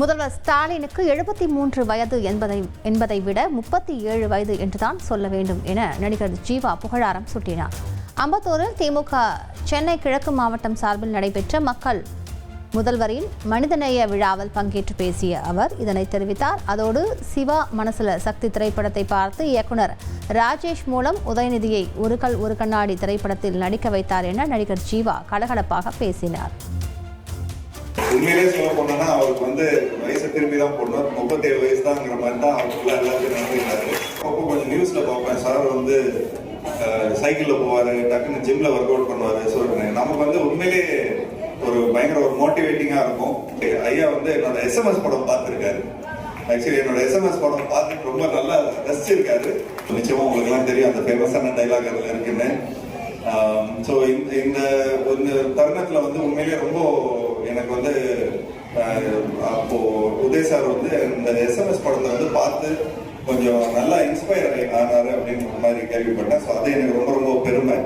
முதல்வர் ஸ்டாலினுக்கு எழுபத்தி மூன்று வயது என்பதை என்பதை விட முப்பத்தி ஏழு வயது என்றுதான் சொல்ல வேண்டும் என நடிகர் ஜீவா புகழாரம் சூட்டினார். அம்பத்தூரில் திமுக சென்னை கிழக்கு மாவட்டம் சார்பில் நடைபெற்ற மக்கள் முதல்வரின் மனிதநேய விழாவில் பங்கேற்று பேசிய அவர் இதனை தெரிவித்தார். அதோடு சிவா மனசுல சக்தி திரைப்படத்தை பார்த்து இயக்குனர் ராஜேஷ் மூலம் உதயநிதியை ஒரு கல் ஒரு கண்ணாடி திரைப்படத்தில் நடிக்க வைத்தார் என நடிகர் ஜீவா கலகலப்பாக பேசினார். உண்மையிலே சொல்ல போனோம்னா அவருக்கு வந்து வயசு திரும்பி தான் போடணும். முப்பத்தேழு வயசு தான்ங்கிற மாதிரி தான் அவருக்குள்ள எல்லாத்தையும் நடந்துருக்காரு அப்போ கொஞ்சம் நியூஸ்ல பார்ப்பேன். சார் வந்து சைக்கிள்ல போவாரு டக்குன்னு ஜிம்ல ஒர்க் அவுட் பண்ணுவாரு ஸோ நமக்கு வந்து உண்மையிலே ஒரு பயங்கர ஒரு மோட்டிவேட்டிங்கா இருக்கும். ஐயா வந்து என்னோட எஸ்எம்எஸ் படம் பார்த்துருக்காரு. ஆக்சுவலி என்னோட எஸ்எம்எஸ் படம் பார்த்துட்டு ரொம்ப நல்லா ரசிச்சிருக்காரு. நிச்சயமா உங்களுக்கு எல்லாம் தெரியும் அந்த ஃபேமஸான டைலாக் அதுல இருக்குன்னு. ஸோ இந்த இந்த இந்த தருணத்துல வந்து உண்மையிலேயே ரொம்ப எனக்கு வந்து அப்போ உதய் சார் வந்து இந்த எஸ்எம்எஸ் படத்தை வந்து பார்த்து கொஞ்சம் நல்லா இன்ஸ்பயர் ஆனாரு அப்படின்ற மாதிரி கேள்விப்பட்டேன். ஸோ அது எனக்கு ரொம்ப ரொம்ப பெருமை.